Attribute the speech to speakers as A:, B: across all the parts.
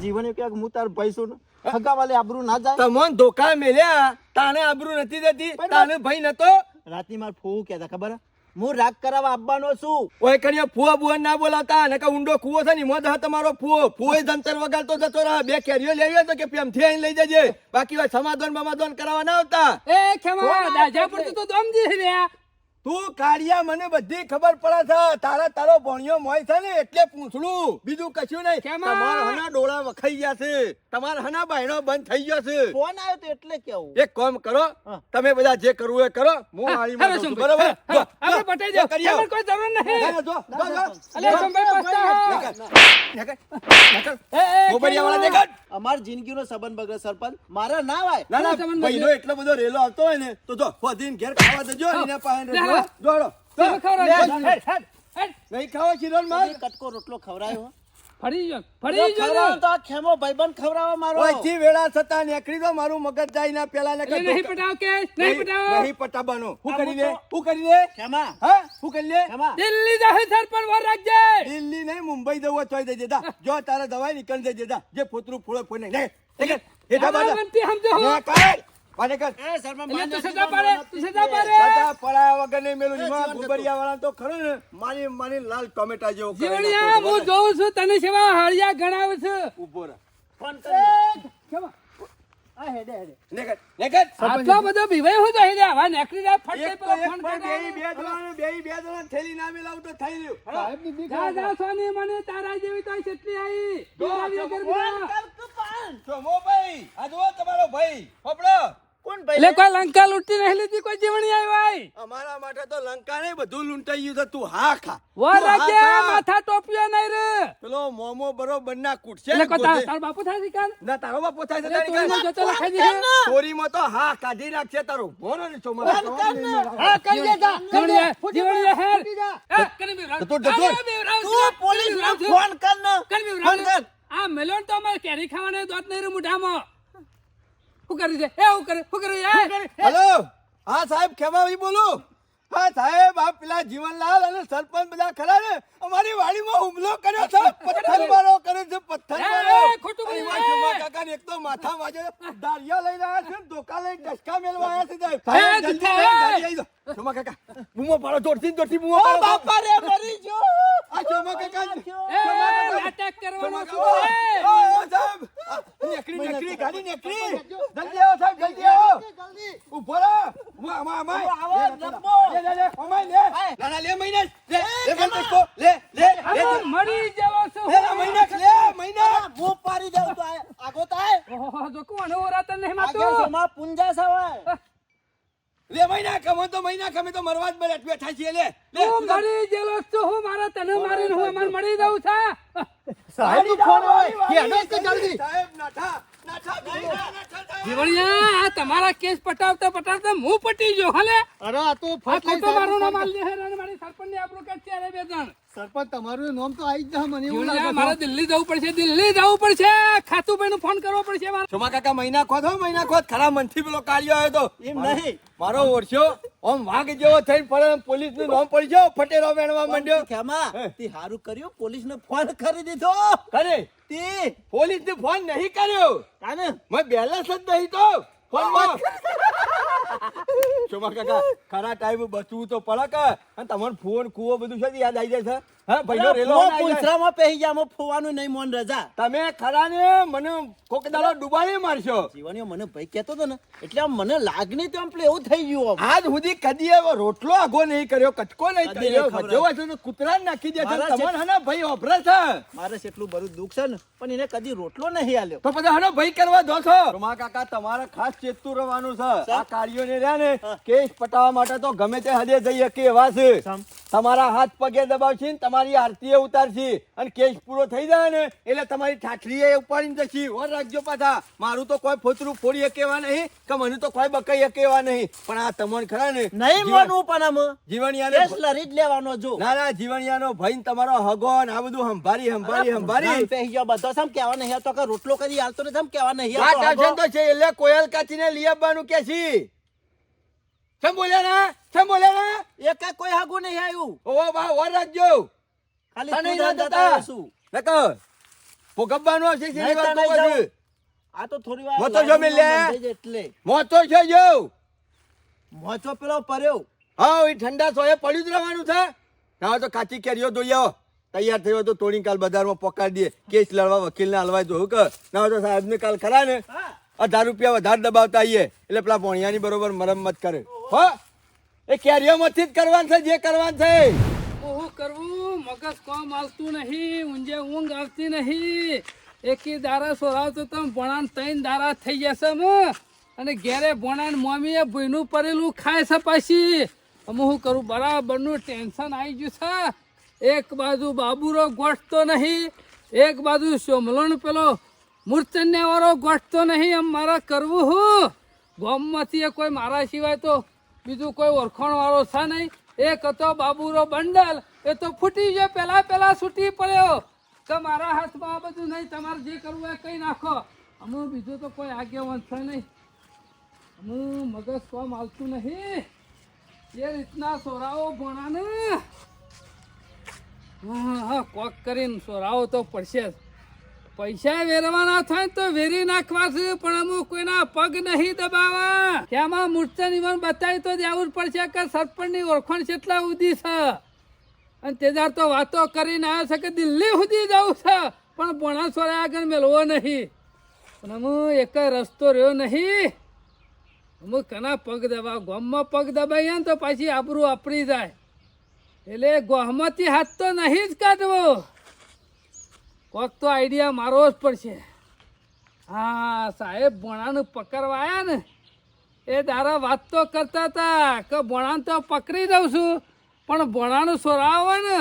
A: જીવન કે હું તાર ભાઈ છું ને. હગા વાલે આબરૂ ના જાય.
B: તમોન ધોકા મેલ્યા. તાને આબરૂ નથી દેતી. તાને ભાઈ નતો.
A: રાતની માર ફોવું કહેતા ખબર હે? રાગ કરાવવા આવવાનો છું.
B: ઓય કણીએ ફુવા બુવા ના બોલાતા ને કે ઊંડો કૂવો છે ને હા તમારો ફુવો. ફુવો જંતર વગાડતો જતો રહે. બે કેરીઓ લેવી તો કે પેમથી આઈને લઈ જજે. બાકી હોય સમાધાન બમાધાન કરાવવા ના આવતા.
C: એ ખેમા દાજા પર તો દમજી રહ્યા
B: તું કાળિયા મને બધી ખબર પડે છે. તારા તારો ભણ્યો મોય છે ને એટલે પૂછડું. બીજું કશું નહીં. તમારા હના ડોળા વખાઈ ગયા છે. તમારા હના બાયણો બંધ થઈ ગયો છે.
A: ફોન આવ્યો તો એટલે કેવું?
B: એક કામ કરો. તમે બધા જે કરવું એ કરો. હું વાળીમાં
C: હેલો
B: છું, બરોબર?
C: આપણે પટાઈ
B: જો,
C: જાઓ
B: કરી આવો.
C: કોઈ જરૂર નહીં.
B: જો.
C: અલે શંભાઈ પસ્તા
B: હો.
A: અમાર જિંદગીનો સંબંધ બગડે સરપંચ. મારા ના વાય.
B: ના ના ભાઈનો એટલો બધો રેલો આવતો હોય ને તો જો ફોદીન ઘેર ખાવા દેજો
C: ના,
B: રેલો.
C: ના.
B: દોડો.
C: તમે ખવડાવજો.
B: લે, હેડ, હેડ.
C: હેડ,
B: નહીં ખાવો શિરોનમાં
A: કટકો રોટલો ખવડાયો
C: ફરી જો
A: જો
C: ફરી જો
A: તો આ ખેમો ભાઈબંધ ખવડાવવા મારો.
B: ઓયથી વેળા થતા નીકળી દો મારું મગજ જાય ના પેલા ને
C: નહીં પટાવ કે નહીં પટાવ.
B: નહીં પટાવવાનો. હું કરી
A: હું
B: હું કરી લે
A: ખેમા.
B: હા હું કરી લે
A: ખેમા.
C: દિલ્હી જાહે સરપંચ વાર રાખજે.
B: દિલ્હી નહીં મુંબઈ જવું તોય દેજે. જા જો તારા દવાઈ નીકળી દેજે જા જે ફોતરું ફૂળે ફૂલે નહીં.
C: સમજો. હો.
B: ને કર
A: એ સરપંચ
C: એટલે તું સજા પાડે તું સજા પાડે
B: સાદા પડાયા વગર નહીં મેલું
A: એ
B: ગુબરિયા વાળા તો ખરો ને મારી મારી લાલ ટોમેટા જેવો
C: જીવણિયા હું જોઉં છું તને સેવા હળિયા ગણાવે છે
B: ઊભો રહે
A: ફોન કરી
C: કેમાં?
A: આ હેડે હેડે
B: નેકર નેકર
C: આટલો બધો બીવાય હું જાય આવા નેકરી જાય ફટ પેલો ફોન
B: પણ
C: કરે.
B: બે જણાને બેય બે જણાને થેલી ના મિલાવું તો થઈ રહ્યું
C: જા જા સોની મને તારા જેવી તો કેટલી આવી
B: આ તમારો ભાઈ ફફડો
A: કોણ
C: એટલે
A: ભાઈ
C: કોઈ લંકા લૂંટી નહીં લીધી કોઈ જીવણી આવી ભાઈ
B: અમારા માટે તો લંકા નહીં બધું લૂંટાઈ ગયું છે. તું હા ખા.
C: વાર
B: તું હા
C: રાખજે
B: ખા.
C: માથા ટોપિયા નહીં રે.
B: પેલો મોમો બરોબર ના કૂટશે
C: એટલે કોઈ તાર બાપુ થાય છે કાન
B: ના તારો બાપો થાય છે તારી
C: ચોરીનો
B: કાંઈ?
C: જતો લખાઈ દે
B: ચોરીમાં તો હા કાઢી નાખશે તારું ભોનો ને ચોમા
C: હા કરી દે જા જીવણીયા જીવણીયા હેર. એ, કરી બીવરાવ.
B: તો જતો.
C: અરે બીવરાવ છે,
A: તું પોલીસ. ફોન કર ને
C: કરી. આ મેલોન તો અમારે કેરી ખાવાનો દોત નહીં રે મુઠામાં શું કરી દે. એ હું કરે શું કરે
B: હેલો હા. સાહેબ ખેમાવી બોલું. હા, સાહેબ. આ પેલા જીવનલાલ અને સરપંચ બધા ખરા ને? અમારી વાડીમાં હુમલો કર્યો છે પથ્થર મારો કર્યો છે પથ્થર મારો.
C: ખોટું
B: બોલી
C: એ.
B: એક તો માથા વાજે દાળિયા લઈને આવ્યા છે ધોકા લઈને ડસકા મેલવા આવ્યા છે સાહેબ. શોભા કાકા બૂમો પાડો જોરથી ને જોરથી બૂમો પાડો.
A: બાપા રે મરી જો.
B: આ શોભા કાકા કાકા
C: નાટક કરવાનો
B: કાકા. ઓ, સાહેબ. નકરી નેકરી ગાડી નકરી જલ્દી આવો સાહેબ જલ્દી આવો.
A: જલ્દી
B: ઊભો રહો.
A: અમાય
B: લે, અમાય, લે.
A: આય.
B: ના, ના, લે, મહિના. કમો તો મરવા જ બેઠ બેઠા છીએ.
C: હું મરી જેલો છું હું મારા તને દઉં છું
A: સાહેબ,
B: નાઠા,
C: જીવણિયા આ તમારા કેસ પટાવતા પટાવતા હું પટી ગયો હલે?
D: અરે આ તો ફટ
C: મારું નામ
D: સાહેબ
C: આલી દે અને મારી સરપંચ ને આપણું કે છે બે જણ.
D: સરપંચ તમારું નામ તો આવી જ જા મને એવું લાગે
C: મારે દિલ્હી જવું પડશે દિલ્હી જવું પડશે. ખાતુભાઈ નું ફોન કરવો પડશે મારે.
B: સોમા કાકા મહિના ખોદ હો મહિના ખોદ. ખરા મનથી પેલો કાઢ્યો આવ્યો તો.
A: એમ નહીં.
B: મારો ઓરછો ઓમ વાઘ જેવો થઈને પડે પોલીસનું નામ પડી ગયો ફટેરો વેણવા માંડ્યો.
A: ખેમા. તે હારું કર્યું? પોલીસ ને ફોન કરી દીધો?
B: કરે?
A: તે?
B: પોલીસ ને ફોન નહીં કર્યો.
A: કાને
B: મેં બેલેન્સ જ નહીં તો. ફોનમાં. શોભા કાકા ખરા ટાઈમ બચવું તો પડે કે? અને તમારો ફોન કૂવો બધું છે યાદ આવી જાય છે? હા ભાઈનો રેલો
A: હું
B: ના આવી જાય.
A: પૂંછરામાં પહેરી જા ફોવાનું નહીં મોન રજા.
B: તમે ખરા ને મને કોક દાડો ડુબાડી મારશો.
A: જીવણીઓ મને ભાઈ કહેતો હતો ને એટલે આમ મને લાગણી તો આમ એવું થઈ ગયું
B: આજ સુધી કદી એવો રોટલો આગો નહીં કર્યો કટકો નહીં કર્યો. તો કૂતરા નાખી દે છે. તમારે હના ભાઈ ઓભરે છે.
A: મારે એટલું બધું દુઃખ છે ને પણ એને કદી રોટલો નહીં આલ્યો.
B: તો પછી હનો ભાઈ કરવા દો છો. રમા કાકા તમારે ખાસ ચેતતું રહેવાનું છે. આ કાર્યોને રહ્યા ને કેસ પટાવવા માટે તો ગમે તે હદે જઈએ કે એવા છે તમારા હાથ પગે દબાવશે ને તમારી આરતી ઉતારશી અને કેસ પૂરો થઈ જાય ને એટલે તમારી ઠાઠરી ઉપાડીને જશી. ઓર રાખજો પાછા. મારું તો કોઈ ફોતરું ફોડી હકેવા નહીં કે મને તો કોઈ બકાઈ હકેવા નહીં. પણ આ તમને ખરા ને
A: નહીં માનવું પણ આમ.
B: જીવણિયાને
A: લડી જ લેવાનો જો.
B: ના ના જીવણિયાનો ભાઈ ને તમારો હગો ને આ બધું સંભારી સંભારી સંભારી
A: ગામ પહેરી ગયો બધો સમ કેવા નહીં તો કે રોટલો કરી હાલતો ને સમ કેવા નહીં
B: આ ટેન્શન તો છે એટલે કોયલ કાચીને લઈ આવવાનું કે છી. કેમ બોલ્યા ના કેમ બોલ્યા ના.
A: એક કોઈ હાગું નહીં આવ્યું.
B: ઓ વાહ વર રાખજો.
A: ખાલી તું જતા. રહેશું.
B: નકર
A: નહીં
B: શેની
A: તો
B: વાત કહો છો?
A: આ તો થોડી વાર
B: મોતો જો
A: જાય એટલે.
B: મોતો છે જો.
A: મોતો પેલો પર્યો
B: હા એ ઠંડા સોએ પડ્યું જ રહેવાનું છે. ના તો કાચી કેરીઓ જોઈએ તૈયાર થયો તો તોડી કાલ બજારમાં પકડી દે કેસ લડવા વકીલને હલવાય જોયું કે? ના તો સાહેબને કાલ ખરા ને? અઢાર રૂપિયા વધારે દબાવતા આવીએ એટલે પેલા ભોણિયાની બરોબર મરમ્મત કરે. હો? એ કેરીઓમાંથી જ કરવાનું છે જે કરવાનું છે.
C: ઓહો કરવું, મગજ કોમ આવતું નહીં, ઊંઝે ઊંઘ આવતી નહીં. એકી દારા સોરાવતો તો ભણાન ત્રણ દારા થઈ જશે અને ઘેરે ભણાન મમ્મીએ ભૂયનું પડેલું ખાય છે પાછી. અમે શું કરું, બરાબરનું ટેન્શન આવી ગયું છે. એક બાજુ બાબુરો ગોઠતો નહીં, એક બાજુ સોમલોન પેલો મૂર્ચન્યા વાળો ગોઠતો નહીં એમ મારે કરવું હું. ગામમાંથી કોઈ મારા સિવાય તો બીજું કોઈ ઓળખાણ વાળો છે નહીં. એક હતો બાબુરો બંડલ. એ તો ફૂટી ગયો. પેલા પેલા છૂટી પડ્યો. કે મારા હાથમાં આ બધું નહીં. તમારે જે કરવું એ કઈ નાખો. અમુક બીજું તો કોઈ આગેવાન છે નહીં. અમુક મગજ કોમ આવતું નહીં. એ રીતના સોરાઓ ભોણાને. હા હા, કોક કરીને સોરાવો તો પડશે જ. પૈસા વેરવાના થાય તો વેરી નાખવા પણ અમુક કોઈના પગ નહીં દબાવા. ત્યાંમાં મૂર્છન ઈવન બતાવી તો દેવું પડશે કે સરપંચની ઓળખાણ કેટલા ઉદી છે. અને તેદાર તો વાતો કરીને આવ્યો છે કે દિલ્હી સુધી જવું છે, પણ બોણાસોરે આગળ મેળવો નહીં. પણ અમુક એક રસ્તો રહ્યો નહીં. અમુક કના પગ દબાવ, ગોમમાં પગ દબાઈએ ને તો પાછી આબરૂ આપણી જાય. એટલે ગોહમાંથી હાથ તો નહીં જ કાઢવો. કોક તો આઈડિયા મારો જ પડશે. હા, સાહેબ ભણાને પકડવા આવ્યા ને. એ દારા વાત તો કરતા હતા કે ભણાને તો પકડી દઉં છું. પણ ભણાનું સોરાવો ને,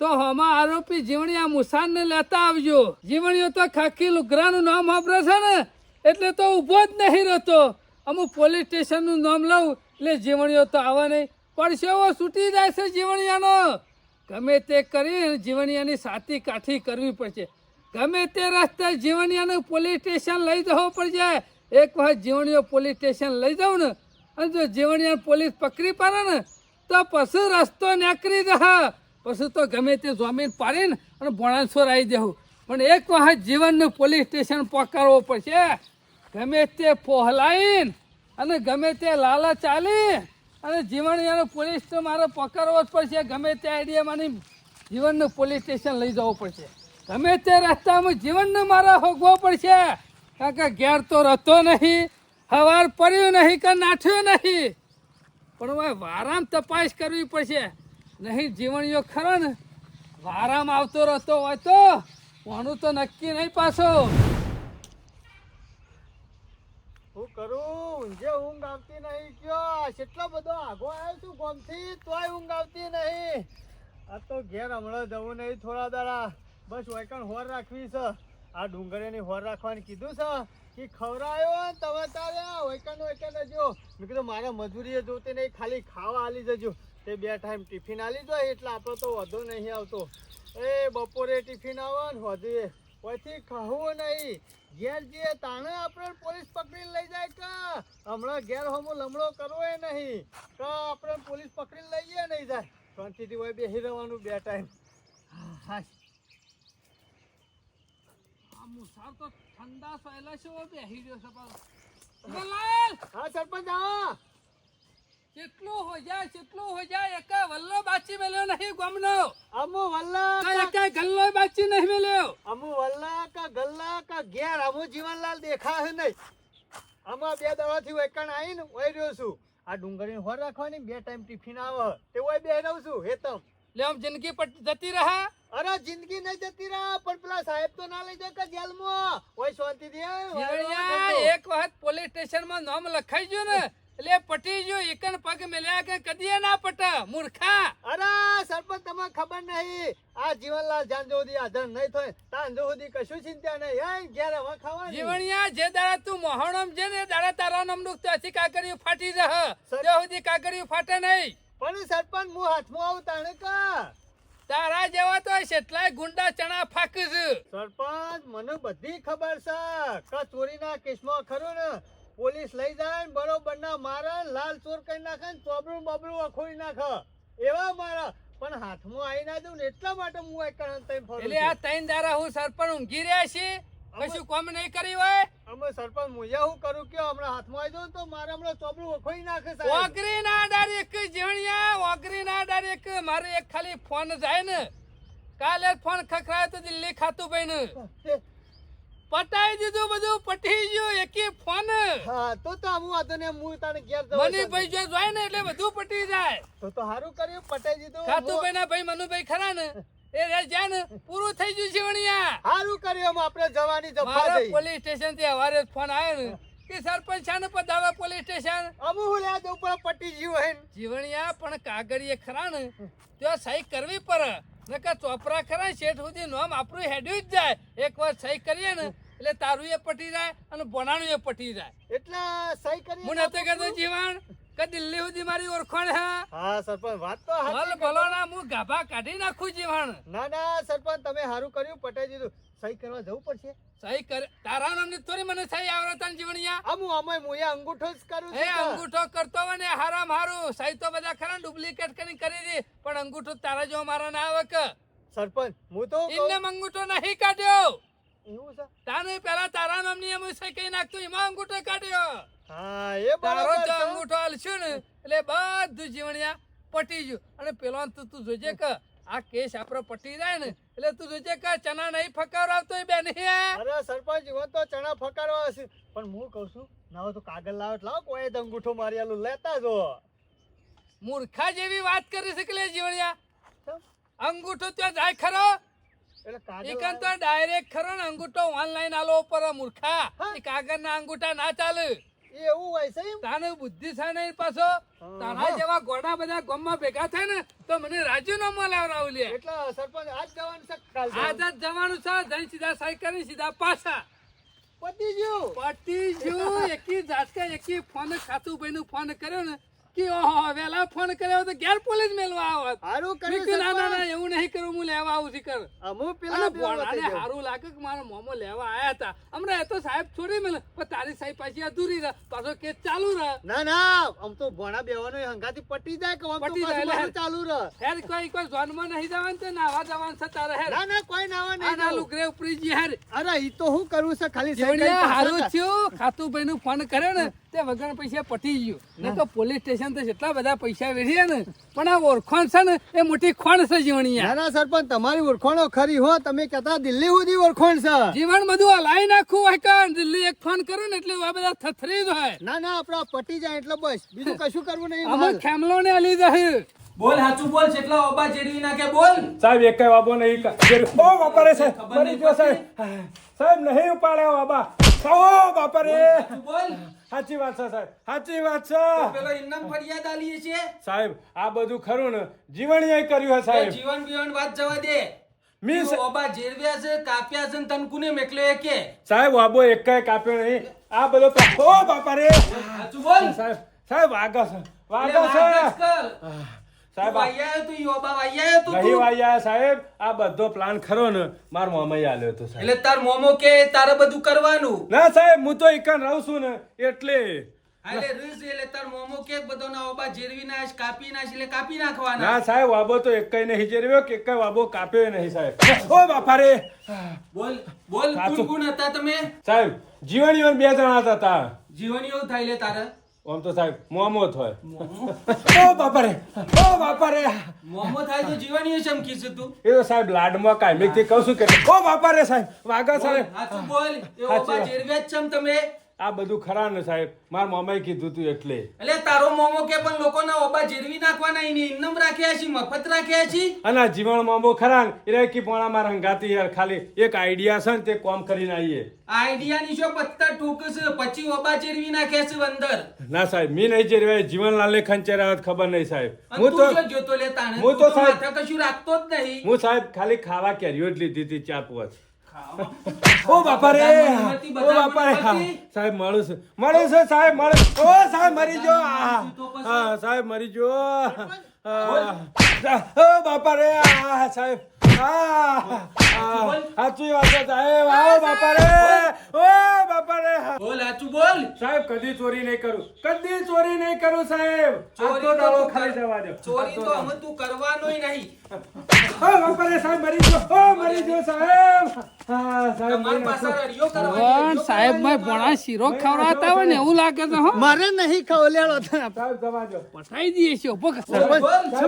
C: તો હમા આરોપી જીવણી આ મુસાનને લેતા આવજો. જીવણીઓ તો ખાખી લુગરાનું નામ વાપરે છે ને, એટલે તો ઊભો જ નહીં રહેતો. અમુક પોલીસ સ્ટેશનનું નામ લઉં, એટલે જીવણીઓ તો આવે નહીં. પડશેવો છૂટી જાય છે જીવણિયાનો. ગમે તે કરી જીવનિયાની સાતી કાઠી કરવી પડશે. ગમે તે રસ્તે જીવનિયાનું પોલીસ સ્ટેશન લઈ જવું પડશે. એક વખત જીવણીઓ પોલીસ સ્ટેશન લઈ જાઉં ને અને જો જીવણિયા પોલીસ પકડી પાડે ને, તો પછી રસ્તો નીકળી જશે. પછી તો ગમે તે જમીન પાડીને અને ભોણાસોર આવી જવું પણ એક વખત જીવનનું પોલીસ સ્ટેશન પકડવો પડશે. ગમે તે પહોલાઈને અને ગમે તે લાલચ ચાલી અને જીવણિયાનો પોલીસ તો મારે પકડવો જ પડશે. ગમે તે આઈડિયામાંની જીવનનું પોલીસ સ્ટેશન લઈ જવું પડશે. ગમે તે રસ્તામાં જીવનનું મારે હોગવો પડશે. કારણ કે ઘેર તો રહેતો નહીં, હવાર પડ્યું નહીં કે નાઠ્યું નહીં. પણ હવે વારામ તપાસ કરવી પડશે. નહીં જીવણીઓ ખરો ને, વારામ આવતો રહેતો હોય તો કોનું તો નક્કી નહીં પાછો.
D: હું કરું? ઊંઝે ઊંઘ આવતી નહીં. કયો? કેટલો બધો આગો આવ્યો છું ગોમથી? તોય ઊંઘ આવતી નહીં. આ તો ઘેર હમણાં જવું નહીં થોડા દાડા. બસ વાયકણ હોર રાખવી છે. આ ડુંગળીની હોર રાખવાની કીધું છે કે ખવડાયો ને તમે તારે વૈકણ વૈકણ જજો મેં કીધું, મારે મજૂરીએ જોતી નહીં, ખાલી ખાવા આલી જજો. તે બે ટાઈમ ટિફિન આલી જાય એટલે આપણો તો વધુ નહીં આવતો. એ બપોરે ટિફિન આવે ને વધુ પછી કહું નહીં. ઘેર જઈએ તાણે આપણે પોલીસ પકડીને લઈ જાય કે હમણાં ઘેર હમો લમડો કરવો એ નહીં. કે આપણે પોલીસ પકડીને લઈએ નહીં જાય. શાંતિથી હોય બેસી રહેવાનું બે ટાઈમ.
C: આ મુસાર તો ઠંડા સહેલા છે બેસી રહ્યો છે
D: હા, સરપંચ હા
C: કેટલું હો જાય કેટલું હો જાય એક વલ્લો બાચી મેલ્યો નહીં ગમનો.
D: અમુ વલ્લા
C: એક ગલ્લો બાચી નહીં મેલ્યો.
D: અમુ વલ્લા કા ગલ્લા કા ઘેર અમુ જીવનલાલ દેખાશે નહીં. આમાં બે દવાથી વેકણ આવીને ઓઈ રહ્યો છું. આ ડુંગળીને હોર રાખવાની બે ટાઈમ ટિફિન આવે. તે હોય બે રહું છું હેતમ.
C: લે આમ જિંદગી પટ જતી રહે?
D: અરે જિંદગી નહીં જતી રહે પણ પેલા સાહેબ તો ના લઈ જાય કે જેલમાં? ઓય
C: શાંતિ
D: કરતો.
C: એક વખત પોલીસ સ્ટેશનમાં નામ લખાઈ ગયું ને એટલે પટી જો એકન પગ મેલ્યા કે કદીએ ના પટ મૂર્ખા.
D: અરે સરપંચ તમને ખબર નહીં. આ જીવનલાલ જાન સુધી હાજર નહીં થાય. તાન સુધી કશું ચિંતા નહીં. એ ઘેર હવે
C: જીવણિયા જે દાડા તું મોહણમ છે ને દાડા તારા નામનું ત્યાંથી કાગળિયું ફાટી જહ. ત્યાં સુધી કાગળિયું ફાટે નહીં.
D: પણ સરપંચ હું હાથમાં આવું તાણે કા
C: તારા જેવા તો કેટલાય ગુંડા ચણા ફાકસ
D: સરપંચ મને બધી ખબર છે. કે ચોરીના કેસમાં ખરું ને? પોલીસ લઈ જાય ને બરોબર ના મારે લાલ ચોર કરી નાખે ને ચોબડું બબડું અખોઈ નાખે. એવા મારા પણ હાથમાં આવી ના દઉં ને એટલા માટે હું એક કણ તઈ ફરું
C: એટલે આ
D: છું.
C: ત્રણ દારા હું સરપંચ ઊંઘી રહ્યા છીએ? કશું કામ નહીં કર્યું હોય?
D: અમે સરપંચ મુજા હું કરું કે હમણાં હાથમાં આવી દઉં તો મારે હમણાં ચોબડું વખોઈ નાખે સાહેબ.
C: ઓગરી ના ડારી એક જીવણિયા ઓગરી ના ડારી એક મારે એક ખાલી ફોન જાય ને. કાલે ફોન ખખરાયો તો દિલ્હી ખાતું ભાઈ પટાઈ દીધું બધું પટી ગયું એકી ફોન.
D: હા તો તો હું વાંધો ને હું તને ઘેર જઉં
C: મની ભાઈ જો જોય ને એટલે બધું પટી જાય.
D: તો તો હારું કર્યું પટાઈ દીધું.
C: ખાતુભાઈ ના ભાઈ મનુભાઈ ખરા ને? એ રે જાય ને પૂરું થઈ ગયું જીવણિયા
D: સારું કર્યું આમ આપણે જવાની જફા થઈ
C: પોલીસ સ્ટેશનથી હવારે ફોન આવ્યો ને કે સરપંચ છે ને પધારો પોલીસ સ્ટેશન?
D: અમુ હું લ્યા જવું પણ પટી ગયું હે ને.
C: જીવણિયા પણ કાગળિયે ખરા ને તો સહી કરવી પડે. નકર ચોપરા ખરા શેઠ સુધી નોમ આપણું હેડ્યું જ જાય. એક વાર સહી કરીએ ને એટલે તારું એ પટી જાય અને બોનાનું એ પટી જાય.
D: એટલે સહી કરી
C: હું નતો કહેતો જીવાણ કે દિલ્હી સુધી મારી ઓળખાણ હા?
D: હા સરપંચ વાત તો હાલ
C: ભલો ના હું ગાભા કાઢી નાખું જીવાણ
D: ના ના સરપંચ તમે સારું કર્યું પટાઈ દીધું સહી કરવા જવું પડશે?
C: સહી કર તારા નામની થોડી મને સહી આવડતા જીવણિયા.
D: અમુ અમે મુયા અંગૂઠો જ કરું
C: એ. અંગૂઠો કરતો હોય ને હારામ હારું. સહી તો બધા ખરા ડુપ્લિકેટ કરી કરી દે. પણ અંગૂઠો તારા જો મારા ના આવે કે?
D: સરપંચ હું તો
C: ઇન્ને અંગૂઠો નહીં કાઢ્યો.
D: એવું છે?
C: તાને પેલા તારા નામની એમ સહી કઈ નાખતું એમાં અંગૂઠો કાઢ્યો.
D: હા એ
C: તારો
D: બરાબર
C: જો અંગૂઠો હાલશું ને. એટલે બધું જીવણિયા પટી ગયું. અને પેલો તું તું જોજે કે આ કેસ આપણો પટી જાય ને એટલે તું જોજે કે ચણા નહીં ફકાવરાવતો બેન
D: અરે સરપંચ હું તો ચણા ફકારવા હશે. પણ હું કહું છું ના હોય તો કાગળ લાવો લાવ કોઈ અંગૂઠો મારી આલું લેતા જો.
C: મૂર્ખા જેવી વાત કરી શકે લે જીવણિયા? અંગૂઠો ત્યાં જાય ખરો?
D: એટલે
C: તો ડાયરેક્ટ ખરો ને અંગૂઠો ઓનલાઈન આલો ઉપર મૂર્ખા. કાગળ ના અંગૂઠા ના ચાલે.
D: એવું હોય છે?
C: તાને બુદ્ધિ છે નહીં પાછો? તારા જેવા ગોડા બધા ગામમાં ભેગા થાય ને તો મને રાજીનામું લાવરાવું લે.
D: એટલે સરપંચ આજ જવાનું છે કાલ
C: આજ? જ જવાનું છે જઈ સીધા સાયકલ સીધા પાછા.
D: પતી ગયું
C: પટી જો એકી ઝાટકા એકી ફોન ખાતું ભાઈ ફોન કર્યો ને કે ઓહો વેલા ફોન કર્યો તો ઘેર પોલીસ મેલવા આવત
D: હારું કર્યું
C: કીધું, ના ના ના એવું નહીં કરું હું લેવા આવું છું કર.
D: અમુ પેલા
C: અને
D: બે વખતે
C: ભોળાને
D: ગયો.
C: હારું લાગે કે મારા મોમો લેવા આયા હતા. હમણાં એ તો સાહેબ છોડી મેલે પણ તારી સાહેબ પાછી અધૂરી રહે. પાછો કેસ ચાલુ રહે.
D: ના ના આમ તો ભણા બેવાનો હંગાથી પટી જાય કે આમ તો
C: પટી જાય,
D: પાછું ચાલુ રહે.
C: હેર કોઈ કોઈ જોનમાં નહીં જવાનું તો નાવા જવાનું છે તારે હેર.
D: ના ના કોઈ નાવા નહીં
C: ના. લુગરે ઉપરી જી હેર.
D: અરે ઈ તો હું કરું છે ખાલી સાહેબ
C: હારું. થયું. ખાતુભાઈ નું ફોન કર્યો ને તે વગર પૈસા પટી ગયું. ને તો પોલીસ સ્ટેશન તો જેટલા બધા પૈસા વેઠ્યા ને પણ આ ઓળખાણ છે ને એ મોટી ખોણ છે જીવણી
D: ના ના સરપંચ તમારી ઓળખાણો ખરી હો. તમે કહેતા દિલ્હી સુધી ઓળખાણ છે.
C: જીવન બધું હલાઈ નાખવું હોય કે દિલ્હી એક ફોન કરું ને એટલે આ બધા થથરી જ હોય.
D: ના ના આપડા પટી જાય એટલે બસ. બીજું કશું કરવું નહીં
C: અમે ખેમલો ને હલી જાય
E: બોલ હાચું બોલ જેટલા ઓબા જેડવી નાખે બોલ.
F: સાહેબ એક કઈ વાબો નહીં. ઓ બાપા રે
E: ખબર
F: મરી
E: નહીં
F: ગયો સાહેબ સાહેબ નહીં ઉપાડ્યા બાબા ઓ
E: બાપરે. બોલ.
F: સાચી વાત છે સાહેબ. સાચી વાત છે.
E: પેલો ઇનામ ફરિયાદ આલીએ છે
F: સાહેબ આ બધું ખરું ને. જીવણીએ કર્યું હે સાહેબ.
E: જીવન બીવન વાત જવા દે.
F: મી
E: તું ઓબા જેરવ્યા છે કાપ્યા છે તને કુને મેકલ્યો એ કે?
F: સાહેબ વાબો એક કઈ કાપ્યો નહીં. આ બધો તો ઓ બાપા રે.
E: સાચું બોલ.
F: સાહેબ સાહેબ વાગા છે. વાગા છે. સાહેબ
E: આયા આયો તું, ઈ ઓબા તું
F: નહીં આયા સાહેબ. આ બધો પ્લાન ખરો ને માર મામા આલ્યો હતો સાહેબ.
E: એટલે તાર મોમો કે તારે બધું કરવાનું?
F: ના સાહેબ હું તો એકન રહું છું ને એટલે.
E: હા, રીસ એટલે તાર મોમો કે બધાના ઓબા જેરવી કાપી એટલે કાપી નાખવાના.
F: ના સાહેબ વાબો તો એક નહીં જેર્યો કે એક વાબો કાપ્યો નહીં સાહેબ. ઓ બાપા રે
E: બોલ બોલ. કોણ કોણ હતા તમે?
F: સાહેબ જીવણીઓ બે જણા હતા
E: એવું થાય લે તારે?
F: આમ તો સાહેબ મોમો થાય ઓ બાપા રે ઓ બાપા રે
E: મોમો થાય તો જીવન છે તું.
F: એ તો સાહેબ લાડમાં કાંઈ મેં કહું છું કે? ઓ બાપા રે સાહેબ વાગા સાહેબ.
E: સાચું બોલ એ ઓબા
F: વાત.
E: જેરવ્યા છમ તમે?
F: આ બધું ખરા ને સાહેબ? મારા મામાએ કીધું તું એટલે.
E: એટલે તારો મોમો કે પણ લોકોના ઓબા જીરવી નાખવાના એને ઇન્નમ રાખ્યા છે મફત રાખ્યા છે?
F: અને આ જીવણ મામો ખરા ને એ કી પોણા મારા હંગાતી યાર ખાલી એક આઈડિયા છે ને તે કોમ કરીને આવીએ.
E: આઈડિયા ની શું પત્તર ઠોકશે પછી ઓબા જીરવી નાખ્યા છે અંદર.
F: ના સાહેબ મી નહીં ચેરવે જીવનલાલે ખંચેરા ખબર નહીં સાહેબ. હું તો
E: જોતો લે તાણે
F: હું
E: તો
F: તો સાહેબ-
E: કશું રાખતો જ નહીં.
F: હું સાહેબ ખાલી ખાવા કેરીઓ જ લીધી હતી ચાર પાંચ ઓ બાપા રે ઓ બાપા રે સાહેબ મળું છું. મળું છું સાહેબ મળું ઓ સાહેબ મરી જો. હા. સાહેબ મરી જો. ઓ બાપા રે સાહેબ. સાચી વાત છે સાહેબ. આવો બાપા રે ઓ બાપા રે
E: બોલ સાચું બોલ.
F: સાહેબ કદી ચોરી નહીં કરું. કદી ચોરી નહીં કરું સાહેબ.
E: ચોરી તો
F: ખાલી
E: કર-
F: જવા દો.
E: ચોરી તો અમે તું કરવાનોય નહીં.
F: ઓ બાપા રે સાહેબ મરી ગયો. ઓ મરી ગયો સાહેબ.
C: પણ સાહેબ મેં ભણા શીરો ખવડાવતા હોય ને એવું લાગે તો હો.
D: મારે નહીં ખવલેલો
F: પઠાઈ જવા દો.
C: પટાઈ દઈએ છીએ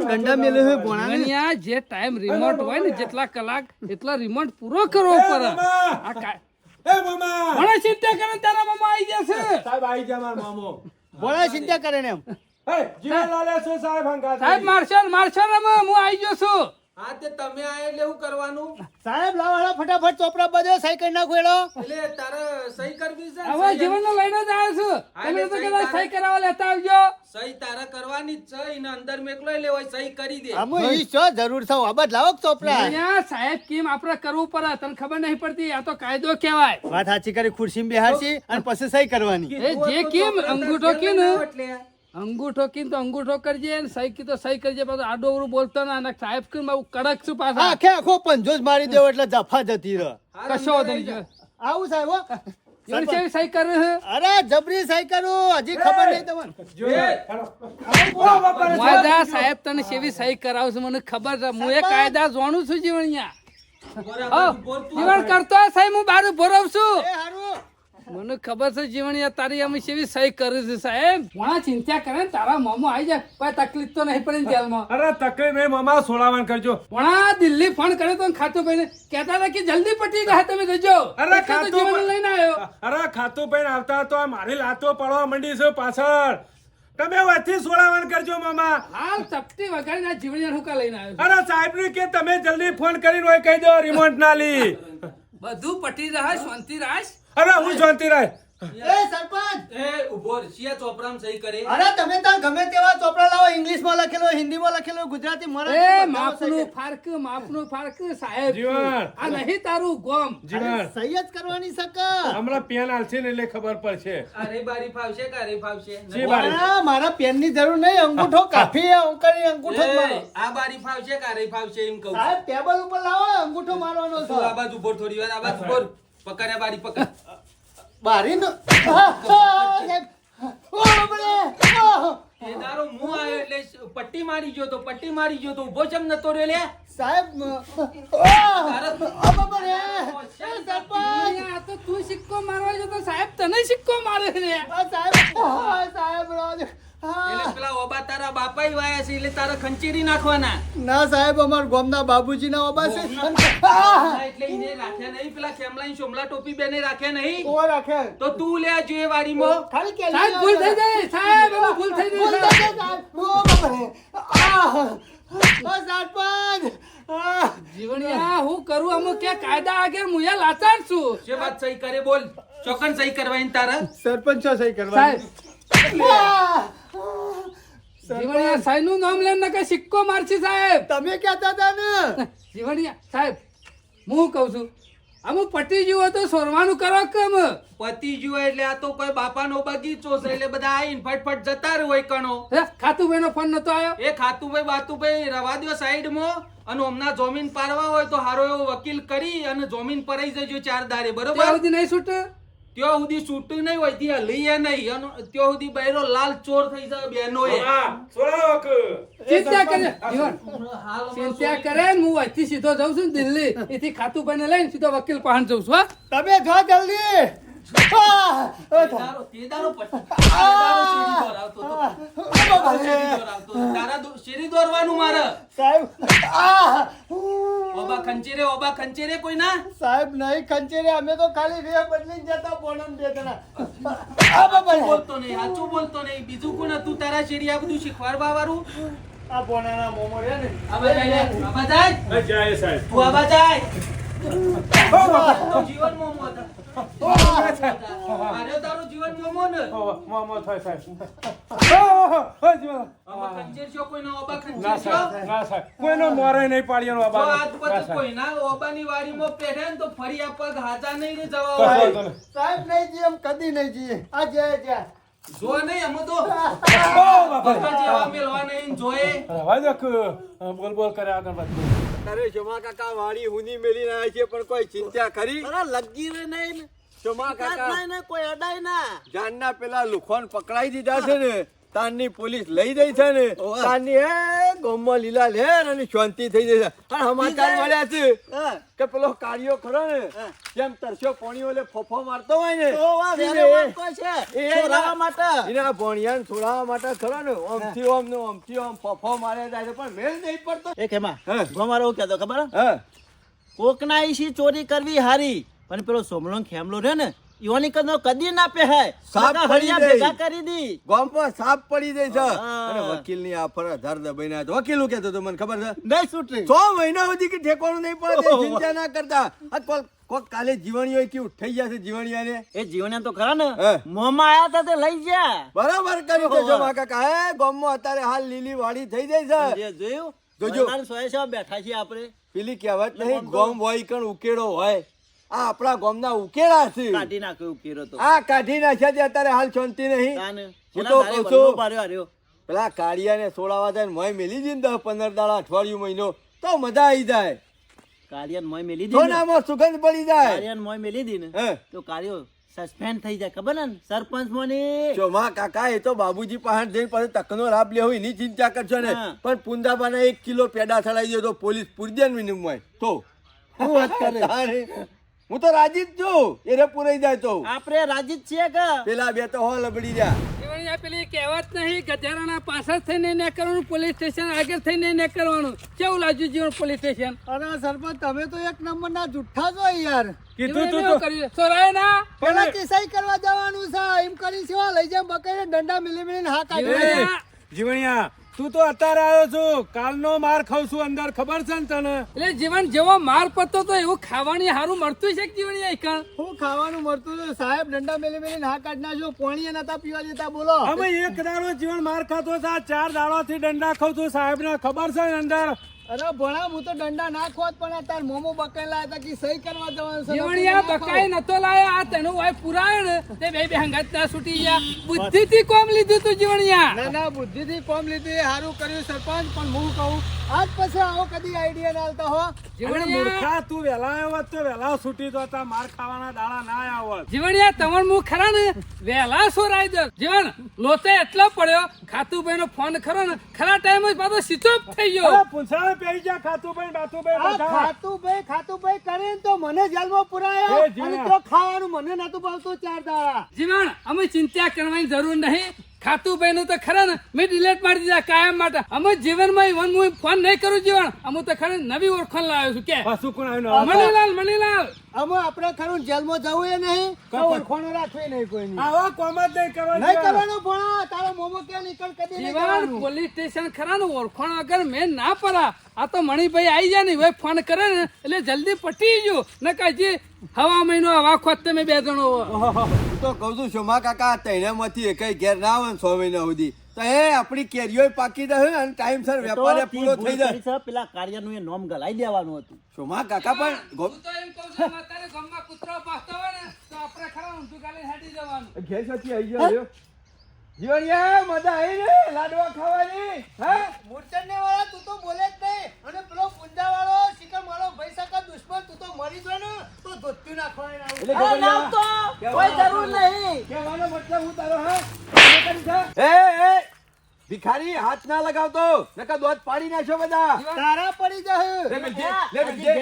D: ગંડા મેલે હોય ભોણા
C: જે ટાઈમ રિમોટ હોય ને જેટલા કલાક એટલા રિમાન્ડ પૂરો કરવો
F: એ
C: પડે.
F: મામા!
C: આ કા-
F: એ મામા!
C: ભોણા ચિંતા કરે તારા મામા આવી જશે.
F: સાહેબ આવી જા માર મામો.
D: ભોણા ચિંતા કરે ને એમ.
F: હે જીવનલાલે શું સાહેબ હંગા
C: સાહેબ માર્શલ માર્શલ રમો હું આવી ગયો છું.
E: હા તે તમે આ એટલે શું કરવાનું?
D: સાહેબ લાવો ફટાફટ ચોપડા બધો સહી કરી નાખો હેડો
E: એટલે તારે સહી કરવી છે
C: હવે જીવનનો લઈને જ આવ્યો છું. તમે તો
E: સહી
C: સહી કરાવવા લેતા આવજો.
E: સહી તારે કરવાની જ છે એને અંદર મેકલો લેવાય સહી કરી દે.
D: અમે ઈ છો જરૂર થાવ આબાદ લાવો ચોપડા?
C: અહીંયા સાહેબ કેમ આપણે કરવું પડે? તને ખબર નહીં પડતી આ તો કાયદો કહેવાય.
D: વાત સાચી કરી ખુરશી બેહાડશી અને પછી સહી કરવાની.
C: એ જે કેમ અંગૂઠો કે ને?
E: એટલે.
C: અંગૂઠો કીન તો અંગૂઠો કરજે ને સહી કી તો સહી કરજે પાછો આડો અવળું બોલતો ના અને સાહેબ કીન બાબુ કડક છું પાછા.
D: આખે આખો પંજો જ મારી દેવો એટલે જફા જતી રહ.
C: કશો વાંધો નહીં
D: આવું સાહેબ હો.
C: સહી કરે
D: અરે જબરી સહી કરું. હજી ખબર નહીં તમને.
F: જો
C: સાહેબ તને સેવી સહી કરાવશે મને ખબર છે. હું એ કાયદા જાણું છું. જીવન કરતો સાહેબ હું બારું ભરવ છું.
D: એ હારું.
C: મને ખબર છે જીવણીયા તારી અમે સેવી સહી કરી છે સાહેબ? ઘણા ચિંતા કરે ને તારા મામો આવી જાય. કોઈ તકલીફ તો નહીં પડે જેલમાં.
F: અરે તકલીફ નહીં મામા સોળાવન કરજો.
C: ઘણા દિલ્હી ફોન કર્યો તો ખાતું ભાઈને કહેતા હતા કે જલ્દી પટી ગયા તમે જજો.
F: અરે ખાતું
C: જીવન લઈને આવ્યો.
F: અરે ખાતું પૈન આવતા તો આ મારી લાતો પડવા માંડી છે પાછળ. તમે વચ્ચે સોળાવન કરજો મામા.
C: હાલ તપતી વગાડીને ના જીવણીયા હુકા લઈને આવ્યો.
F: અરે સાહેબ ને કે તમે જલ્દી ફોન કરીને હોય કહી દો રિમોટ ના લી.
C: બધું પટી રહ્યા શાંતિ રાખ.
F: અરે હું શાંતિ રાય.
D: એ સરપંચ!
E: એ ઊભો. શિયા ચોપડામાં સહી કરે.
D: અરે તમે તાર ગમે તેવા ચોપડા લાવો. ઇંગ્લિશમાં લખેલો હિન્દીમાં લખેલો ગુજરાતી
C: એ
D: મરાઠી બધામાં
C: માપનું ફારક માપનું ફારક સાહેબ.
F: જીવન.
C: આ નહીં તારું ગોમ.
F: જીવન
D: સહી જ કરવાની સક
F: હમણાં પેન આલશે ને એટલે ખબર પડશે.
E: અરે બારી ફાવશે કે અરે ફાવશે?
F: જી બારી.
D: મારા પેનની જરૂર નહીં. અંગૂઠો કાફી અંકલી અંગૂઠો જ મારો.
E: આ બારી ફાવશે કે અરે ફાવશે એમ કહું
D: સાહેબ ટેબલ ઉપર લાવો અંગૂઠો મારવાનો
E: છે. આ બાજુ ઊભો થોડી વાર આ બાજુ ઊભો રહો. પકડ બારી પકડ બારી નો મું આવ્યો એટલે પટ્ટી મારી ગયો તો પટ્ટી મારી ગયો તો ઊભો ચમ નતો રહ્યો લે
D: સાહેબ આ,
C: તો તું સિક્કો મારવા જો તો સાહેબ તને સિક્કો મારે છે
D: આ સાહેબ સાહેબ.
E: એટલે પેલા ઓબા તારા બાપાઈ વાયા છે એટલે તારા ખંચેરી નાખવાના.
D: ના સાહેબ અમાર ગામના બાબુજી ઓબા છે.
E: એટલે એને રાખ્યા નહીં પેલા ખેમલાઈ શોમલા ટોપી બેને રાખ્યા નહીં.
D: કોણ રાખે
E: તો તું લે જોઈએ વાડીમાં.
D: ખાલી કે
C: સાહેબ ભૂલ થઈ જાય સાહેબ ભૂલ થઈ
D: ભૂલ થઈ ગઈ, ઓ, બાપરે. આ. આ, સરપંચ.
C: જીવણિયા હું કરું? અમુક કે કાયદા આગળ હું લાચાર છું.
E: જે વાત સહી કરે બોલ. ચોકન સહી કરવાની તારા?
D: સરપંચ સહી આ.
C: જીવણિયા સાહેબનું નામ લઈને કે સિક્કો મારશે સાહેબ?
D: તમે કહેતા હતા ને.
C: જીવણિયા સાહેબ હું કહું છું અમુક પતિ જેવું તો સોરવાનું કરો કેમ?
E: પતિ જુએ એટલે આ તો કોઈ બાપાનો બગીચો છે એટલે બધા આવીને ફટફટ જતા રહે હોય કણો.
C: ખાતુભાઈ નો ફોન નતો આવ્યો?
E: એ ખાતુભાઈ બાતુભાઈ રવા દો સાઈડમાં અને હમણાં જમીન પાડવા હોય તો હારો એવો વકીલ કરી અને જમીન પરાઈ જજો ચાર દારે બરોબર?
C: નહીં છૂટે?
E: ત્યાં સુધી છૂટું નહીં હોય ત્યાં લઈએ નહીં. અને ત્યાં સુધી બૈરો લાલ ચોર થઈ જાય બેનો એ
C: ચિંતા કરે ચિંતા કરે ને હું અહીંથી સીધો જાઉં છું દિલ્હી. એથી ખાતું બને લઈને સીધો વકીલ પાસે જઉં છું હા.
D: તમે જો જલ્દી.
E: તારા શેરી દોરવાનું મારે.
D: સાહેબ આ.
E: ઓબા ખંચેરે ઓબા ખંચેરે કોઈ ના
D: સાહેબ નહીં ખંચેરે અમે તો ખાલી વે બદલીને જતા બોલન બે જણા.
E: બોલતો નહીં સાચું બોલતો નહીં. બીજું કોણ હતું? તારા શેરી આ બધું શીખવાડવા વાળું?
D: આ બોનાના મોમો રે ને.
E: આ જાય આવા જાય?
F: જાય સાહેબ.
E: તું આવા જાય? જીવન મોમો હતા. મારે તારું જીવન મોમો ને
F: ઓ, થાય સાહેબ ઓ, ઓ, જીવન.
E: આમાં ખંચેર છો કોઈના ઓબા
F: ના
E: છો
F: ના સાહેબ કોઈનો મોરે નહીં પાડ્યો
E: તો
F: બાબા
E: આજ પછી કોઈના ઓબાની વાડીમાં પેઠે તો ફરી આ પગ હાચા નહીં રે જવા
F: કશો
E: વાળા.
F: વાંધો નહીં.
D: સાહેબ નહીં જીએ એમ કદી નહીં જીએ આ જય જય
E: જો નહીં અમે તો
F: બાપા.
E: જેવા મેલવા નહીં જોયે
F: રવા દો બોલ બોલ કરે આગળ વાત
B: તારે શોમા કાકા વાડી હુની મેલી રહ્યા છે પણ કોઈ ચિંતા ખરી?
A: અરે લગી રે નહીં.
B: શોમા કાકા.
A: કોઈ અડાય ના.
B: જાનના પેલા લુખોન પકડાઈ દીધા છે ને. તાનની પોલીસ લઈ ગઈ છે ને. તાનની હે ગોમમાં લીલા લેર અને શાંતિ થઈ છે. અને સમાચાર મળ્યા છે કે પેલો કાર્યો ખરો ને. જેમ તરસ્યો પોણી ઓલે ફોફો મારતો હોય ને એ-
A: છોરાવા માટે.
B: એના ભણિયાને છોડાવવા માટે ખરો ને ઓમથી ઓમ ને ઓમથી ઓમ ફોફો મારે જાય પણ મેલ નહીં પડતો.
A: એ
B: હા.
A: ગોમારો કહેતો ખબર કોકના ઈશી ચોરી કરવી હારી પણ પેલો સોમલો ખેમલો રહ્યો ને ઈવાની કનો કદી ના પહેરાય.
B: સાપ પડી
A: ભેગા કરી દી.
B: ગામમાં સાપ પડી જાય છે. અને વકીલની આફર હજાર દબાઈને તો વકીલ કહેતો હતો મને ખબર છે?
A: નહીં છૂટે.
B: સો મહિના સુધી કે ઠેકોણું નહીં પડે ચિંતા ના કરતા. આ કોક કોક કાલે જીવણીઓ કેવું થઈ જશે જીવણીયા ને
A: એ જીવણીયા તો ખરા ને મોમાં આયા તા તે લઈ ગયા.
B: બરાબર કરી. દેજો મા કાકા હે ગામમાં અત્યારે હાલ લીલી વાડી થઈ જાય છે.
A: જે જોયું.
B: જોજો.
A: ભગવાન સોએ સો બેઠા છીએ આપણે.
B: પેલી કહેવત નહીં
A: ગોમ
B: હોય કણ ઉકેડો હોય. આ આપણા ગામના ઉકેલા છે.
A: કાઢી નાખ્યો ઉકેરો તો.
B: આ કાઢી નાખ્યા છે અત્યારે હાલ શાંતિ નહીં. હું તો કહું છું. પેલા કાળિયાને સોળાવા જાય મોય મેલી દીને દસ પંદર દાડા અઠવાડિયું મહિનો તો મજા આવી જાય.
A: કાળિયાને મોય મેલી દી
B: નામાં સુગંધ પડી જાય.
A: કાળિયાને મોય મેલી દી
B: હે.
A: તો કાળિયો સસ્પેન્ડ થઈ જાય. ખબર ને? સરપંચ મોની.
B: જો માં કાકા એ તો બાબુજી પાસે જઈને પછી તકનો લાભ લેવો એની ચિંતા કરશો ને. પણ પુંદાબાના એક કિલો પેડા ચડાવી દે તો પોલીસ પૂરી દે ને મિનિમમ તો.
A: શું વાત કરે.
B: હું તો રાજી જ છું. રે પુરાઈ જાય તો.
A: આપણે રાજી જ છીએ કે?
B: પેલા બે તો હો લબડી
C: જા પેલી કહેવત નહીં ગધેરાના પાછળ થઈને ને કરવાનું પોલીસ સ્ટેશન આગળ થઈને ને કરવાનું. કેવું લાગ્યું જીવન પોલીસ સ્ટેશન?
D: અરે સરપંચ તમે તો એક નંબર ના જુઠ્ઠા છો યાર.
F: કીધું તું તો.
C: કર્યું સોરાય ના.
D: પેલા કિસાઈ કરવા જવાનું છે. એમ કરી સેવા લઈ જાય બકરીને દંડા મિલી મિલીને હા કાઢી
C: જીવણિયા
F: તું તો અત્યારે આવ્યો છું. કાલનો માર ખાવ છું અંદર. ખબર છે ને તને?
C: એટલે જીવન જેવો માર પડતો તો એવું ખાવાની સારું મળતું છે કે જીવણિયા ઈકણ?
D: હું ખાવાનું મળતું તો સાહેબ દંડા મિલી મિલીને ના કાઢ નાખ્યો. પોણીએ નતા પીવા દેતા બોલો.
F: અમે એક દાડો જીવન માર ખાતો હતા ચાર દાડો થી દંડા ખાવ છું. સાહેબ ને ખબર છે ને અંદર?
D: અરે ભણા હું તો દંડા ના ખોત પણ અત્યારે મોમો બકાયેલા હતા કે સહી કરવા જવાનું છે
C: જીવણિયા બકાઈ નતો લાયા આ તેનું હોય પુરાણ. તે બે બે હંગાત ના છૂટી ગયા. બુદ્ધિ થી કોમ લીધું તું જીવણિયા?
D: ના ના બુદ્ધિ થી કોમ લીધી સારું કર્યું સરપંચ પણ હું કહું આજ પછી આવો કદી આઈડિયા ના આવતા હો.
C: જીવણિયા?
F: મૂર્ખા તું વહેલા આવ્યો હોત તો વેલા છૂટી તો તા માર ખાવાના દાડા ના આવ્યા હોત.
C: જીવણિયા તમણ મું ખરા ને? વહેલા સોરાઈ દો જીવન લોતે એટલો પડ્યો ખાતુભાઈ નો ફોન ખરો ને ખરા ટાઈમ જ પાછો સ્વિચ ઓફ થઈ ગયો.
F: અરે પહેરી જા ખાતુભાઈ બાતુભાઈ બધા.
D: ખાતુભાઈ ખાતુભાઈ કરે તો મને જેલમાં પુરાયો. અને તો ખાવાનું મને નતું ભાવતું ચાર દાડા.
C: જીવણ અમે ચિંતા કરવાની જરૂર નહીં. ખાતુભાઈ નું તો ખરા ને મેં ડિલેટ મારી દીધા કાયમ માટે. અમે જીવનમાં ઈવન હું ફોન નહીં કરું જીવન અમે તો ખરા નવી ઓળખાણ લાવ્યો છું કે.
F: પાછું કોણ આવ્યું?
C: મણીલાલ મણીલાલ.
D: અમે આપણે ખરું જેલમાં જવું એ નહીં. ઓળખોણો રાખવી નહીં કોઈ
F: આવો કોમ જ નહીં કરવાનું.
D: નહીં કરવાનું ભણા તારો મોમો ક્યાં નીકળ કદી નહીં કરવાનું.
C: પોલીસ સ્ટેશન ખરા ને ઓળખાણ અગર મેં ના પડા આ તો મણિભાઈ આવી જાય ને હવે ફોન કરે ને એટલે જલ્દી પટી ગયો. ન કાજી હવા મહિનો હવા ખોત તમે બે જણો.
B: તો કહું છું શોમા કાકા તૈણામાંથી એકય ઘેર ના આવે ને સો મહિના સુધી. તો એ આપણી કેરીઓ પાકી રહે અને ટાઈમસર વેપારે પૂરો થઈ જાય.
A: પેલા કાર્યનું એ નોમ ગલાઈ દેવાનું હતું.
B: શોમા કાકા પણ
C: હું તો એમ કહું છું કે અત્યારે કૂતરો ભાગતો હોય ને તો આપણે ખરા ઊંધું ગાલી હાટી જવાનું.
B: ઘેર સાચી આવી ગયો. જીવણિયા મજા આવી ને લાડવા ખાવાની હે?
D: મૂર્છનને વાળા તું તો બોલે જ નહીં અને પેલો પૂંજા વાળો શિકર મારો ભાઈ સકા દુશ્મન તું તો મરી ગયો ને તો ધોત્યું.
B: એટલે
A: નામ તો કોઈ જરૂર નહીં
B: કહેવાનો મતલબ હું તારો હા? એ એ ભિખારી હાથ ના લગાવતો. નકા દોત પાડી નાખ્યો બધા.
D: તારા પડી જશે
B: લે મિલજે, લે મિલજે.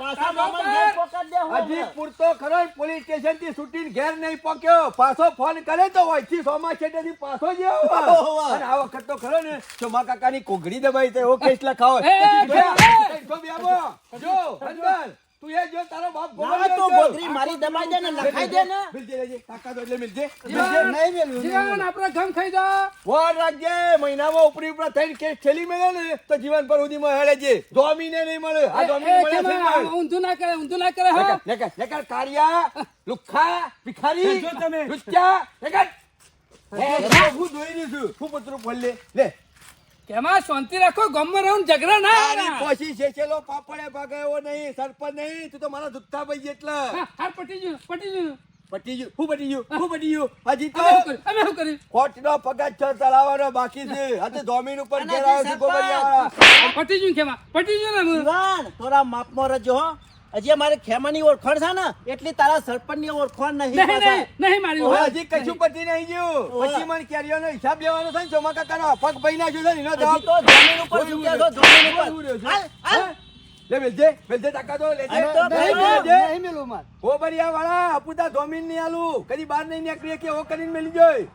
A: પાછા મામા ઘેર પકડ દે
B: હજી પૂરતો ખરો પોલીસ સ્ટેશનથી છૂટીને ઘેર નહીં પોક્યો. પાછો ફોન કરે તો વહીથી સોમા છેટેથી પાછો જ. અને આ વખત તો ખરો ને સોમા કાકાની કોગડી દબાઈ તે ઓ કેસ લખાવો.
C: એ,
B: જો બેબો, જો અંદર તું એ જો તારો બાપ
A: ના, તો
B: જો.
A: ગોગરી મારી દબાઈ દે ને લખાઈ દે ને
B: મિલજે, લેજે. કાકા તો એટલે મિલજે.
C: જીવન,
B: નહીં મેલું,
C: જીવન. આપણે ઘમ ખાઈ જા
B: વાર રાખજે મહિનામાં ઉપરી ઉપર થઈને કેસ છેલી મેલે ને તો જીવન પર સુધીમાં હેડે છે ડોમીને નહીં મળે આ ડોમીને મળે છે.
C: ઊંધું ના કરે ઊંધું ના કરે હા
B: લેકર, લેકર, કારિયા લુખા ભિખારી,
F: જો તમે.
B: લુચ્ચા, લેકર. હું દોઈ રહ્યો છું. હું પતરું ફોલ લે. લે.
C: કેમાં શાંતિ રાખો ગામમાં રહો ને ઝઘડા ના
B: તારી
C: આવે.
B: છે છેછેલો પાપડે ભાગાયો નહીં, સરપંચ નહીં. તું તો મારા દુત્તા ભાઈ એટલે.
C: હા, હાર પટી ગયું પટી ગયું.
B: પટી ગયું. હું પટી ગયું? હું. પટી ગયું? હજી તો
C: અમે શું કર્યું?
B: ખોટનો પગાર છ ચલાવવાનો બાકી છે. હતે જમીન ઉપર
A: ઘેરાયો
B: છે ગોબરિયા
C: પટી ગયું કેમાં? પટી ગયું ને
A: તોરા માપમાં રહેજો હો. હજી અમારે ખેમાની ઓળખાણ છે ને એટલી તારા સરપંચની ઓળખાણ નહીં
C: નહીં મારી
B: હજી કશું પતી નહીં ગયું. પછી મને કેરીઓનો હિસાબ લેવાનો છે ને ચોમા કાકાનો પગ ભાઈ નાખ્યો છે ને એનો જવાબ
A: તો જમીન ઉપર ચૂક્યા છો, જમીન ઉપર. હાલ, હાલ.
B: લે વેલજે વેલજે તાકાતો લેજે.
A: આ તો
B: લેજે.
D: નહીં મેલું માર.
B: ગોબરિયાવાળા અપુતા જમીન નહીં આલું. કદી બહાર નહીં નીકળીએ કે ઓ કરીને મેલી જોઈ.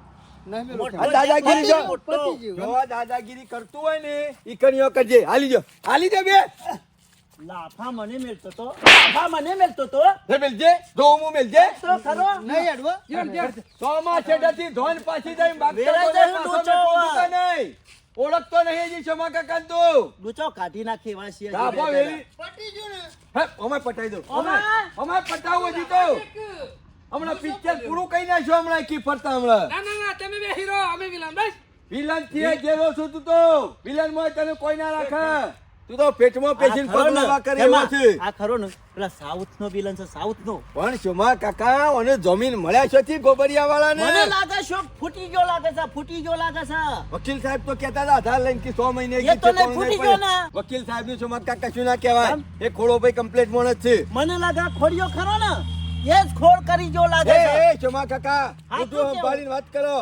B: દાદાગીરી કરતું હોય ને ઈ કરીઓ કરજે. હાલી જો. હાલી જો બે.
A: લાફા મને મેલતો તો? લાફા મને મેલતો તો?
B: લે મેલજે? જો હું મેલજે?
A: તો ખરો?
D: નહીં અડવો?
C: જીવન, જીવન.
B: છેડાથી ધોન પાછી જાય બાગતો
A: વેરાઈ
B: તો
A: જાય
B: પાછો
A: ડૂચો.
B: મેં પૂછતો નહીં. ઓળખતો નહીં હજી ક્ષમા કાકા તું.
A: ડૂચો કાઢી નાખી એવા. છીએ
B: વેલી
D: ને.
B: હે અમાય પટાઈ દો
A: અમાય.
B: અમાય અમાય પટાવો હજી તો. હમણાં પિક્ચર પૂરું કઈ નાખ્યો હમણાં કી ફરતા હમણાં.
C: ના ના ના તમે બે હીરો અમે વિલન બસ.
B: વિલનથી જેવો છું તું તો. વિલનમાં તને કોઈ ના રાખે. તું તો પેટમાં પેશીને
A: આ ખરો ને,
B: પગલાવા કરે એવો છે
A: આ ખરો ને. પેલા સાઉથ નો વિલન છે સાઉથ નો
B: પણ શોમા કાકા અને જમીન મળ્યા છે થી ગોબરિયા વાળા
A: મને લાગે છે ફૂટી ગયો લાગે છે ફૂટી ગયો લાગે છે.
B: વકીલ સાહેબ તો કહેતા હતા આધાર લઈને કે સો મહિને
A: એ તો નહીં ફૂટી ગયો
B: પડે. વકીલ સાહેબનું શોમા કાકા શું ના કહેવાય? એ ખોડો ભાઈ કમ્પ્લેટ મોણ છે.
A: મને લાગે ખોડિયો ખરો ને. એ જ ખોડ કરી ગયો લાગે છે.
B: એ શોમા કાકા
A: હું
B: તો વાત કરો.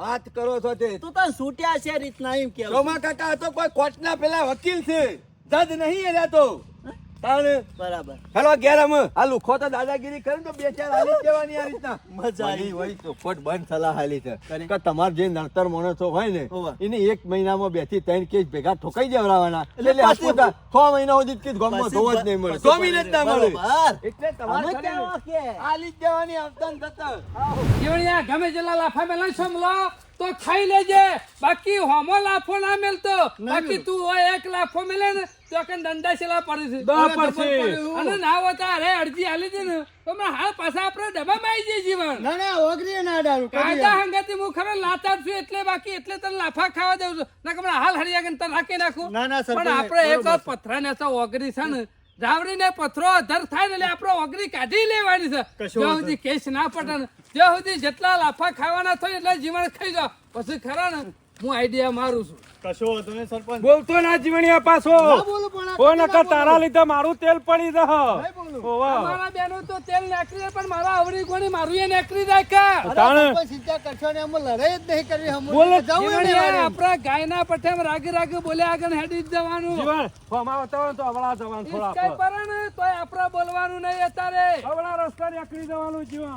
B: વાત કરો છો તે.
A: તું તો છૂટ્યા છે રીતના એમ કે
B: શોમા કાકા તો કોઈ કોર્ટના પેલા વકીલ છે. જજ નહીં એના તો. તાણ?
A: બરાબર.
B: હેલો ઘેર અમે આ લુખો તો દાદાગીરી કરે તો બે ચાર હાલી જ આ રીતના.
A: મજા આવી.
B: વળી વળી ચોખવટ બંધ સલાહ હાલી છે. કે તમાર જે નડતર માણસો હોય ને એને એક મહિનામાં બેથી ત્રણ કેસ ભેગા ઠોકાઈ જવડાવવાના
A: એટલે
B: એટલે છ મહિના સુધી જ કીધું ગામમાં જોવા જ નહીં મળે. મહિને જ ના મળે. એટલે તમારે
A: કે?
B: હાલી જ દેવાની આવતા ને જતા
C: ગમે જેટલા લાફા મેલા સમલો. તો ખાઈ લેજે. બાકી હોમો લાફો ના મેલતો. બાકી તું હોય એક લાફો મેલે ને તો કે ધંધા છેલા પડે છે. અને ના હોતા અરે અરજી આલી છે ને. તો મેં હાલ પાછા આપણે ડબ્બામાં આવી જઈએ જીવન.
D: ના ના ઓગરી ના ડાળું
C: કાયદા હંગાતી હું ખરો લાતા છું એટલે બાકી એટલે તને લાફા ખાવા દઉં છું. ના કે હાલ હરિયા તને રાખી નાખું.
D: ના, ના,
C: પણ આપણે એક
D: બરોબર
C: પથરા ને તો ઓગરી છે ને. જાવડીને પથરો અધર થાય ને એટલે આપણે ઓગરી કાઢી લેવાની છે. જ્યાં સુધી કેસ ના પટે ને જ્યાં સુધી જેટલા લાફા ખાવાના થાય એટલા જીવન ખાઈ જાઓ. પછી ખરા ને? હું આઈડિયા મારું છું.
D: કશો વાંધો નહીં સરપંચ.
F: બોલતો ના જીવણિયા પાછો.
D: ના બોલું પણ
F: તારા લીધે મારું તેલ પડી જહ ઓવા.
C: મારા બેનો તો તેલ નેકરી પણ મારા અવળી કોણી મારું એ નેકરી રાખ્યા
D: અરે
F: તાણે.
D: સીધા ચિંતા કરશો ને અમે લડાઈ જ નહીં કરવી અમે
F: બોલે
D: જવું
C: આપણા ગાયના પઠેમ રાગી રાગી બોલ્યા આગળ હેડી જવાનું.
F: જીવણ ફોમાં બતાવો ને તો અવળા જવાનું થોડા
C: પર. ને તોય આપણા બોલવાનું નહીં અત્યારે.
F: અવળા રસ્તા નીકળી જવાનું જીવન